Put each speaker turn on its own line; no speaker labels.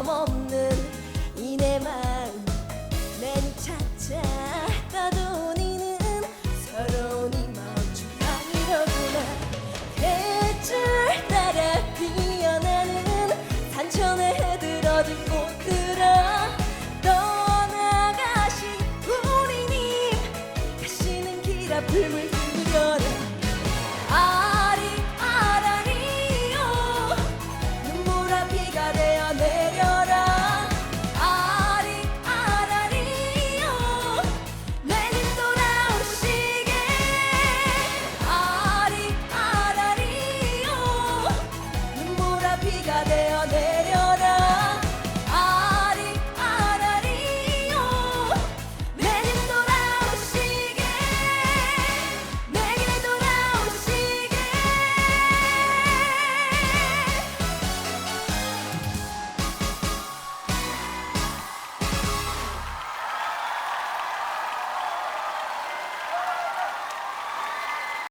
하염없는 이 내 마음 난 차차 떠도니는 서러운 이 마음 주방이로구나. 계절 따라 피어나는 산천에 해들어진 꽃들아. 떠나가신 우리님. 다시는 길 앞을 물